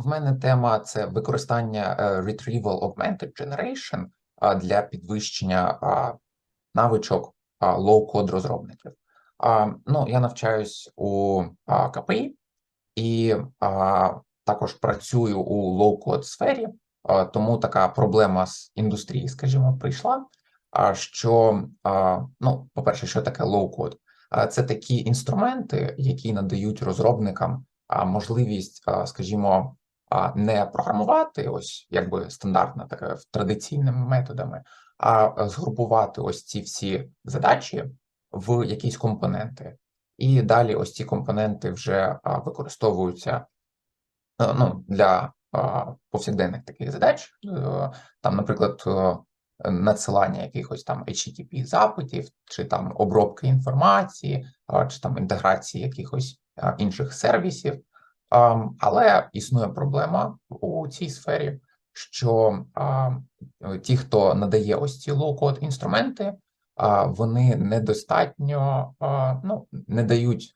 в мене тема це використання е, Retrieval Augmented Generation для підвищення навичок low-code розробників. Ну, я навчаюсь у КПІ і також працюю у low-code сфері, тому така проблема з індустрії, скажімо, прийшла. Що, ну, по-перше, що таке? А, Це такі інструменти, які надають розробникам можливість, скажімо, не програмувати, ось якби стандартно таке традиційними методами, а е, згрупувати ось ці всі задачі в якісь компоненти. І далі ось ці компоненти вже використовуються е, ну, для повсякденних таких задач. Е, Там, наприклад, е, надсилання якихось там HTTP запитів, чи там обробки інформації, чи там інтеграції якихось інших сервісів. А, Але існує проблема у цій сфері, що ті, хто надає ось ці лоу-код інструменти, а, вони недостатньо ну, не дають,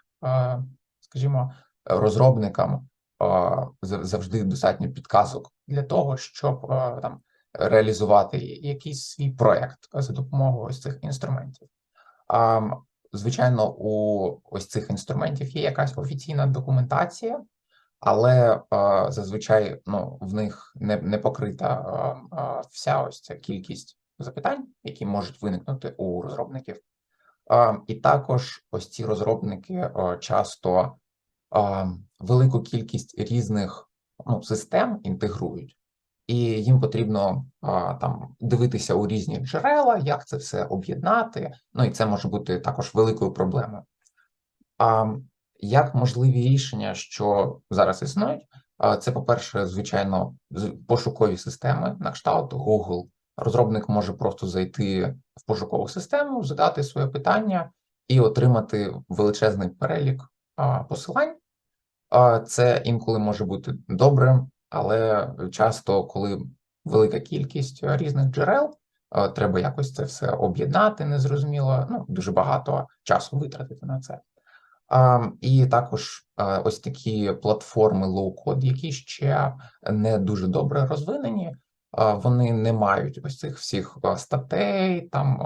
скажімо, розробникам за- завжди достатньо підказок для того, щоб там реалізувати якийсь свій проект за допомогою ось цих інструментів. Звичайно, у ось цих інструментів є якась офіційна документація, але а, зазвичай ну, в них не, не покрита а, вся ось ця кількість запитань, які можуть виникнути у розробників. А, І також ось ці розробники а, часто а, велику кількість різних ну, систем інтегрують, і їм потрібно а, там дивитися у різні джерела, як це все об'єднати. Ну і це може бути також великою проблемою. А як можливі рішення, що зараз існують? Це, по-перше, звичайно, пошукові системи на кшталт Google. Розробник може просто зайти в пошукову систему, задати своє питання і отримати величезний перелік посилань. Це інколи може бути добре, але часто, коли велика кількість різних джерел, треба якось це все об'єднати, незрозуміло. Ну, дуже багато часу витратити на це. І також ось такі платформи low-code, які ще не дуже добре розвинені, вони не мають ось цих всіх статей там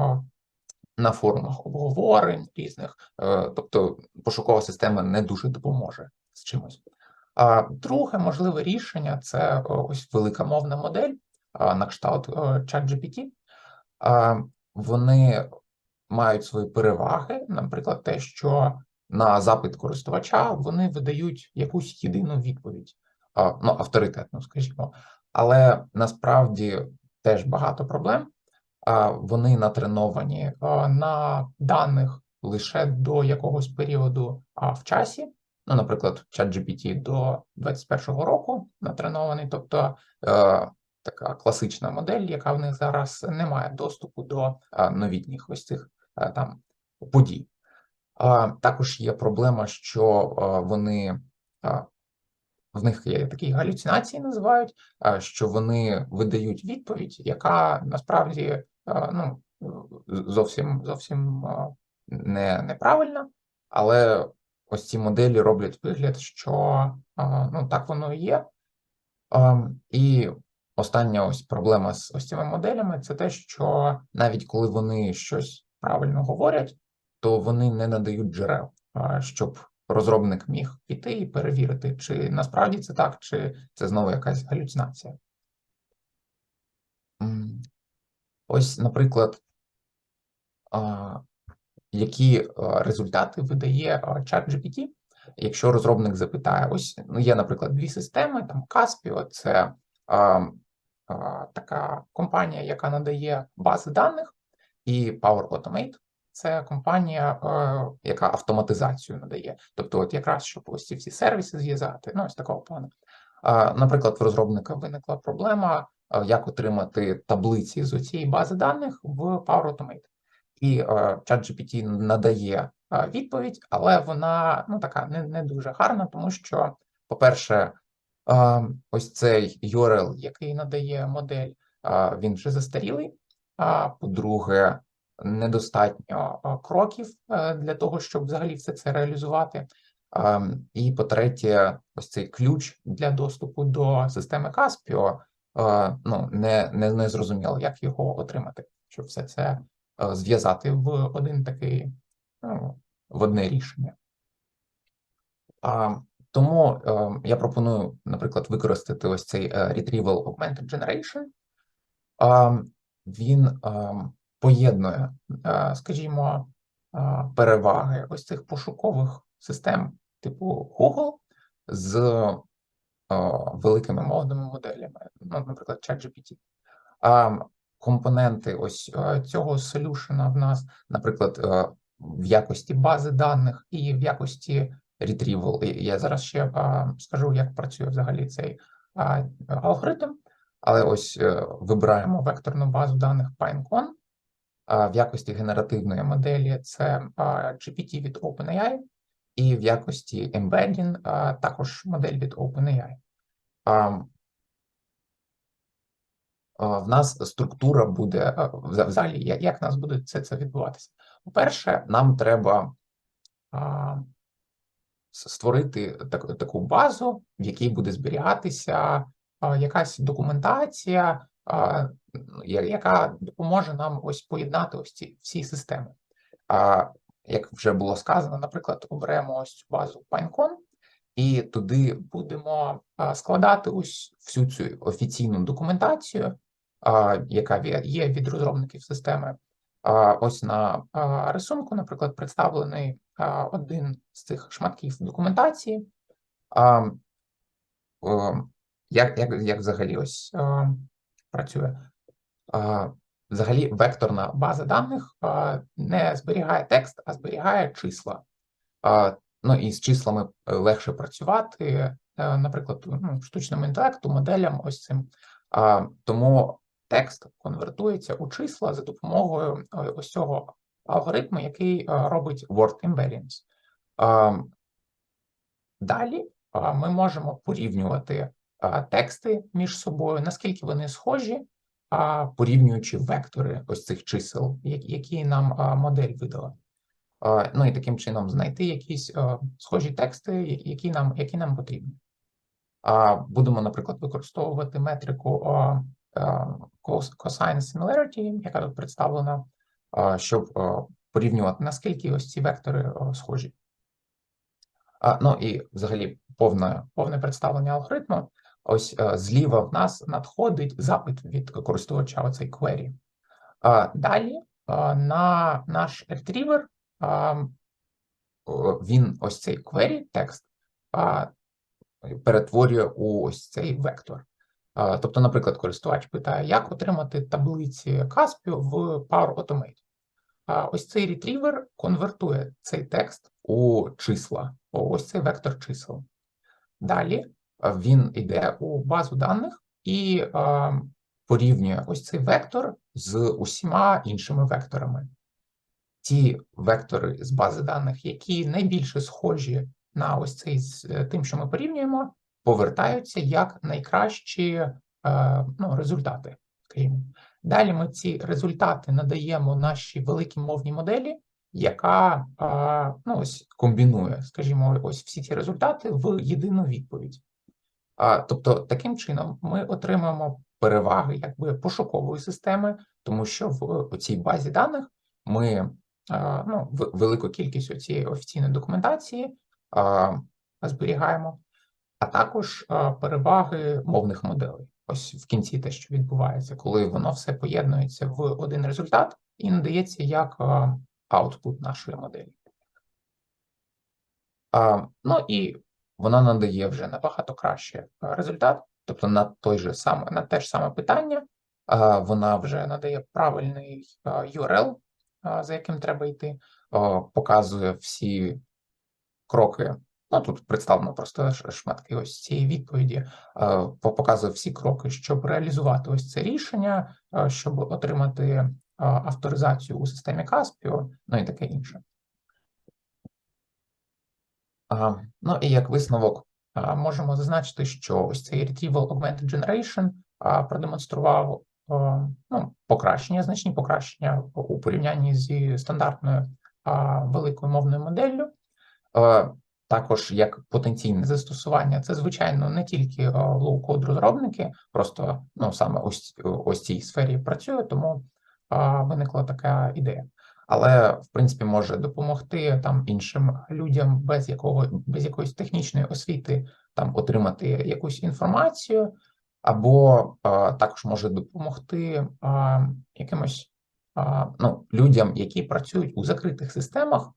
на форумах обговорень різних, е, тобто пошукова система не дуже допоможе з чимось. А друге можливе рішення це е, ось велика мовна модель на кшталт е, ChatGPT. Вони мають свої переваги, наприклад, те, що на запит користувача вони видають якусь єдину відповідь, ну, авторитетну, скажімо, але насправді теж багато проблем. Вони натреновані на даних лише до якогось періоду а, в часі. Ну, наприклад, ChatGPT до 21-го року натренований, тобто е, така класична модель, яка в них зараз не має доступу до новітніх ось цих а, там подій. Також є проблема, що вони в них є такі галюцинації, називають, що вони видають відповідь, яка насправді ну, зовсім зовсім не, неправильна, але ось ці моделі роблять вигляд, що ну, так воно і є. І остання ось проблема з ось цими моделями це те, що навіть коли вони щось правильно говорять, то вони не надають джерел, щоб розробник міг піти і перевірити, чи насправді це так, чи це знову якась галюцинація. Ось, наприклад, які результати видає ChatGPT, якщо розробник запитає, ось ну, є, наприклад, дві системи, там Caspio, це а, а, така компанія, яка надає бази даних, і Power Automate це компанія, е, яка автоматизацію надає. Тобто, от якраз щоб ось ці всі сервіси зв'язати, ну ось такого плану. Наприклад, в розробника виникла проблема, як отримати таблиці з цієї бази даних в Power Automate. І е, ChatGPT надає е, відповідь, але вона ну така не, не дуже гарна, тому що, по-перше, е, ось цей URL, який надає модель, е, він вже застарілий. А по-друге, недостатньо е, кроків е, для того, щоб взагалі все це реалізувати. І по-третє, ось цей ключ для доступу до системи Caspio, а, ну, не, не, не зрозуміло, як його отримати, щоб все це зв'язати в один такий, ну, в одне рішення. Тому е, я пропоную, наприклад, використати ось цей е, Retrieval Augmented Generation. Він е, поєднує, е, скажімо, е, переваги ось цих пошукових систем типу Google з е, великими мовними моделями, ну, наприклад, ChatGPT. А компоненти ось цього солюшена в нас, наприклад, в якості бази даних і в якості retrieval. Я зараз ще скажу, як працює взагалі цей алгоритм, але ось вибираємо векторну базу даних PineCon. В якості генеративної моделі це GPT від OpenAI, і в якості embedding також модель від OpenAI. В нас структура буде взагалі, як, в нас буде це, це відбуватися? По-перше, нам треба створити так, таку базу, в якій буде зберігатися якась документація, яка допоможе нам ось поєднати ось ці всі системи. Як вже було сказано, наприклад, оберемо ось цю базу PineCon, і туди будемо складати ось всю цю офіційну документацію, яка є від розробників системи. Ось на рисунку, наприклад, представлений один з цих шматків документації. Як як, як взагалі ось працює? Взагалі, векторна база даних не зберігає текст, а зберігає числа. Ну і з числами легше працювати, наприклад, ну, штучному інтелекту, моделям ось цим. Тому текст конвертується у числа за допомогою ось цього алгоритму, який робить word embeddings. Далі ми можемо порівнювати тексти між собою, наскільки вони схожі, порівнюючи вектори ось цих чисел, які нам модель видала. Ну і таким чином знайти якісь схожі тексти, які нам які нам потрібні. Будемо, наприклад, використовувати метрику cosine similarity, яка тут представлена, щоб порівнювати, наскільки ось ці вектори схожі. Ну і взагалі повне повне представлення алгоритму. Ось зліва в нас надходить запит від користувача оцей query. Далі на наш retriever він ось цей query текст перетворює у ось цей вектор. Тобто, наприклад, користувач питає, як отримати таблиці Caspio в Power Automate. Ось цей ретрівер конвертує цей текст у числа, ось цей вектор чисел. Далі він йде у базу даних і порівнює ось цей вектор з усіма іншими векторами. Ті вектори з бази даних, які найбільше схожі на ось цей з е, тим, що ми порівнюємо, повертаються як найкращі е, ну, результати. Скажімо. Далі ми ці результати надаємо нашій великій мовній моделі, яка е, ну, ось комбінує, скажімо, ось всі ці результати в єдину відповідь. Тобто, таким чином ми отримаємо переваги якби пошукової системи, тому що в цій базі даних ми ну, велику кількість цієї офіційної документації зберігаємо а також переваги мовних моделей. Ось в кінці те, що відбувається, коли воно все поєднується в один результат і надається як аутпут нашої моделі. Ну і вона надає вже набагато краще результат, тобто на той же саме, на те ж саме питання, вона вже надає правильний URL, за яким треба йти, показує всі кроки Ну, тут представлено просто шматки ось цієї відповіді, показує всі кроки, щоб реалізувати ось це рішення, щоб отримати авторизацію у системі Caspio, ну і таке інше. Ну і як висновок можемо зазначити, що ось цей Retrieval Augmented Generation продемонстрував ну, покращення, значні покращення у порівнянні зі стандартною великою мовною моделлю. також як потенційне застосування, це, звичайно, не тільки лоу-код розробники, просто ну, саме ось, ось цій сфері працює, тому а, виникла така ідея. Але, в принципі, може допомогти там іншим людям без якого без якоїсь технічної освіти там отримати якусь інформацію, або а, також може допомогти а, якимось а, ну, людям, які працюють у закритих системах,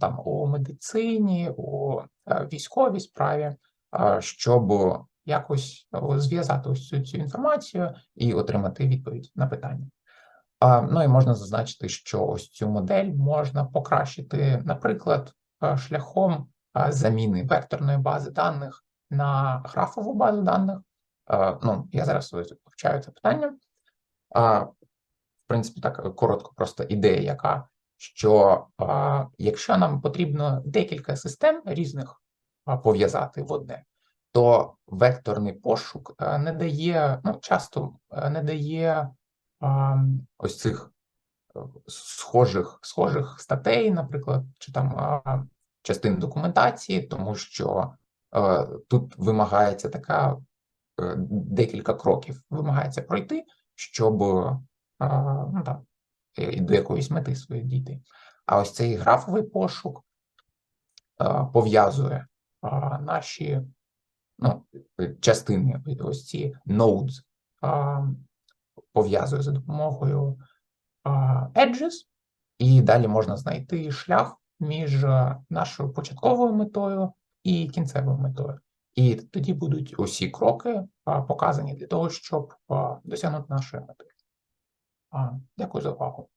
там у медицині, у е, військовій справі, щоб якось зв'язати ось цю, цю інформацію і отримати відповідь на питання. Ну і можна зазначити, що ось цю модель можна покращити, наприклад, е, шляхом е, заміни векторної бази даних на графову базу даних. Е, Ну, я зараз вивчаю це питання. В принципі, так коротко, просто ідея, яка що якщо нам потрібно декілька систем різних пов'язати в одне, то векторний пошук не дає, ну, часто не дає ось цих е, схожих, схожих статей, наприклад, чи там частин документації, тому що тут вимагається така е, декілька кроків, вимагається пройти, щоб ну, там, до якоїсь мети своєї дійти. А ось цей графовий пошук пов'язує наші ну, частини, ось ці nodes, пов'язує за допомогою edges, і далі можна знайти шлях між нашою початковою метою і кінцевою метою. І тоді будуть усі кроки показані для того, щоб досягнути нашої мети. Дякую за увагу.